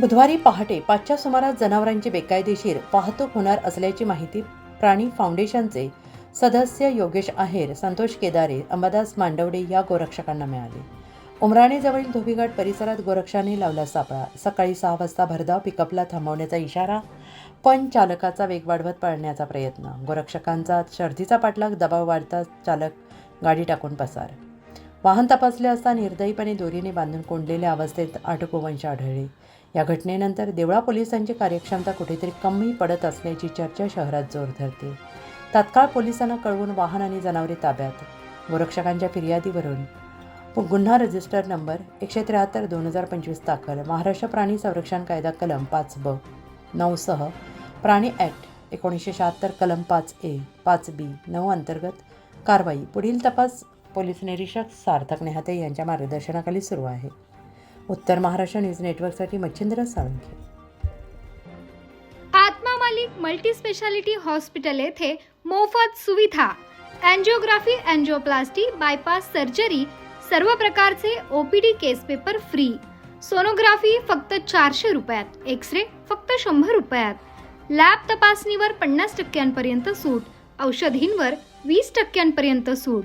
बुधवारी पहाटे पाचच्या सुमारास जनावरांची बेकायदेशीर वाहतूक होणार असल्याची माहिती प्राणी फाउंडेशनचे सदस्य योगेश आहेर संतोष केदारे अंबादास मांडवडे या गोरक्षकांना मिळाले. उमराणेजवळील धोबीघाट परिसरात गोरक्षाने लावला सापळा. सकाळी सहा वाजता भरधाव पिकअपला थांबवण्याचा इशारा पण चालकाचा वेग वाढवत पळण्याचा प्रयत्न. गोरक्षकांचा शर्दीचा पाठलाग दबाव वाढता चालक गाडी टाकून पसार वाहन तपासले असता निर्दयीपणे दोरीने बांधून कोंडलेल्या अवस्थेत आठ गोवंश आढळले. या घटनेनंतर देवळा पोलिसांची कार्यक्षमता कुठेतरी कमी पडत असल्याची चर्चा शहरात जोर धरते. तात्काळ पोलिसांना कळवून वाहन आणि जनावरे ताब्यात. गोरक्षकांच्या फिर्यादीवरून. गुन्हा रजिस्टर नंबर एकशे त्र्याहत्तर दोन हजार पंचवीस दाखल. महाराष्ट्र प्राणी संरक्षण कायदा कलम पाच ब. नऊसह प्राणी ॲक्ट एकोणीसशे शहात्तर कलम पाच ए पाच बी नऊ अंतर्गत कारवाई. पुढील तपास पोलीस निरीक्षक सार्थक नेहाते यांच्या मार्गदर्शनाखाली सुरू आहे. उत्तर महाराष्ट्र न्यूज नेटवर्कसाठी Machhindra Salunkhe. Atma Malik multi speciality hospital येथे मोफत सुविधा. अँजिओग्राफी अँजिओप्लास्टी बायपास सर्जरी सर्व प्रकारचे OPD case paper free. Sonography फक्त चारशे रुपयात एक्स रे फक्त शंभर रुपयात. लॅब तपासणीवर पन्नास टक्क्यांपर्यंत सूट औषधींवर वीस टक्क्यांपर्यंत सूट.